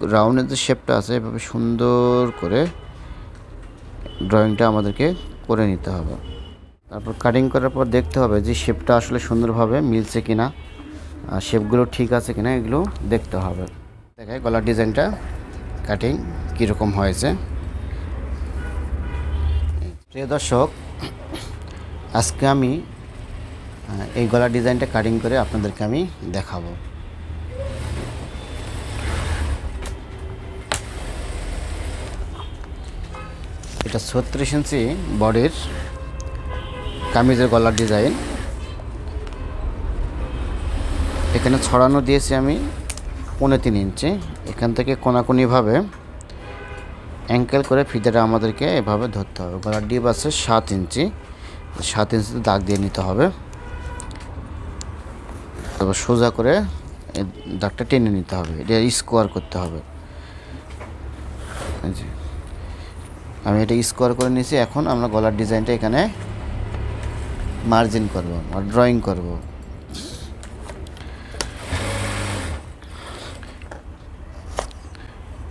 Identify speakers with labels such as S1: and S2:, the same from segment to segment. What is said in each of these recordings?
S1: রাউন্ডের যে শেপটা আছে, এভাবে সুন্দর করে ড্রয়িংটা আমাদেরকে করে নিতে হবে। তারপর কাটিং করার পর দেখতে হবে যে শেপটা আসলে সুন্দরভাবে মিলছে কিনা, আর শেপগুলো ঠিক আছে কিনা, এগুলো দেখতে হবে। দেখায় গলার ডিজাইনটা কাটিং কীরকম হয়েছে। প্রিয় দর্শক, আজকে আমি এই গলার ডিজাইনটা কাটিং করে আপনাদেরকে আমি দেখাবো। এটা ছত্রিশ ইঞ্চি বডির কামিজের গলার ডিজাইন। এখানে ছড়ানো দিয়েছি আমি পৌনে তিন ইঞ্চি। এখান থেকে কোনাকুনিভাবে অ্যাঙ্কেল করে ফিতাটা আমাদেরকে এভাবে ধরতে হবে। গলার ডিপ আছে সাত ইঞ্চি। সাত ইঞ্চিতে দাগ দিয়ে নিতে হবে। তারপর সোজা করে দাগটা টেনে নিতে হবে। এটা স্কোয়ার করতে হবে। যে। আমি এটা স্কোয়ার করে নিয়েছি, এখন আমরা গলার ডিজাইনটা এখানে মার্জিন করব, আর ড্রয়িং করব।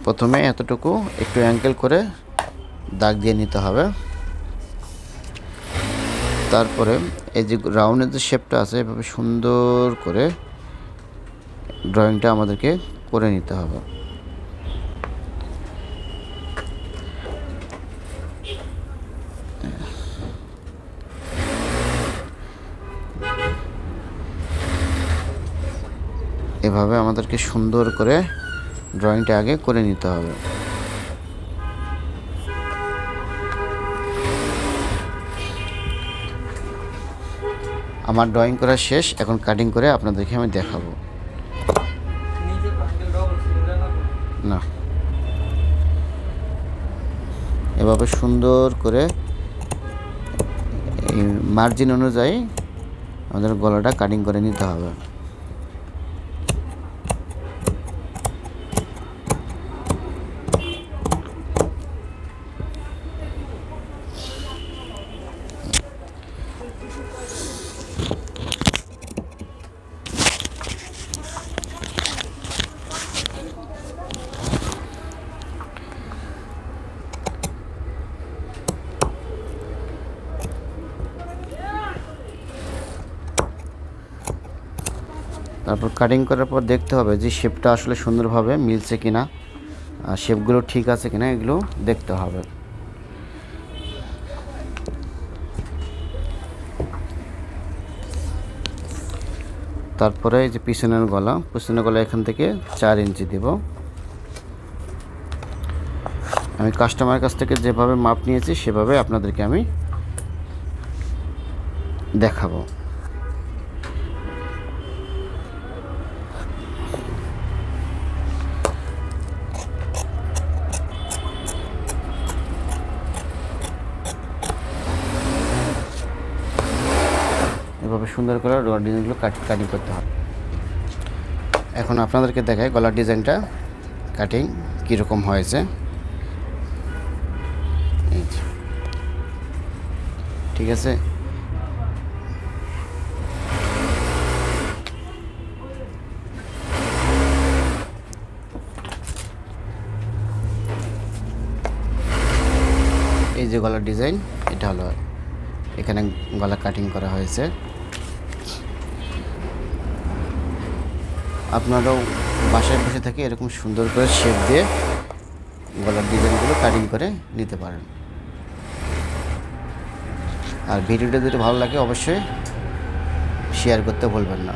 S1: প্রথমে এতটুকু একটু অ্যাঙ্কেল করে দাগ দিয়ে নিতে হবে। তারপরে এই যে রাউন্ডের যে শেপটা আছে, এভাবে সুন্দর করে ড্রয়িংটা আমাদেরকে করে নিতে হবে। এভাবে আমাদেরকে সুন্দর করে ড্রয়িংটা আগে করে নিতে হবে। আমার ড্রয়িং করা শেষ, এখন কাটিং করে আপনাদেরকে আমি দেখাবো। না। এভাবে সুন্দর করে এই মার্জিন অনুযায়ী আমাদের গলাটা কাটিং করে নিতে হবে। তারপর কাটিং করার পর দেখতে হবে যে শেপটা আসলে সুন্দরভাবে মিলছে কিনা, আর শেপগুলো ঠিক আছে কিনা, এগুলো দেখতে হবে। তারপরে এই যে পিছনের গলা পিছনের গলা এখান থেকে চার ইঞ্চি দিব। আমি কাস্টমারের কাছ থেকে যেভাবে মাপ নিয়েছি, সেভাবে আপনাদেরকে আমি দেখাবো। এভাবে সুন্দর করে গলার ডিজাইনগুলো কাট কাটিং করতে হবে। এখন আপনাদেরকে দেখায় গলার ডিজাইনটা কাটিং কীরকম হয়েছে। ঠিক আছে? এই যে গলার ডিজাইন, এটা হলো, এখানে গলা কাটিং করা হয়েছে। আপনারাও বাসায় বসে থেকে এরকম সুন্দর করে শেপ দিয়ে গলার ডিজাইনগুলো কাটিং করে নিতে পারেন। আর ভিডিওটা যদি ভালো লাগে অবশ্যই শেয়ার করতে ভুলবেন না।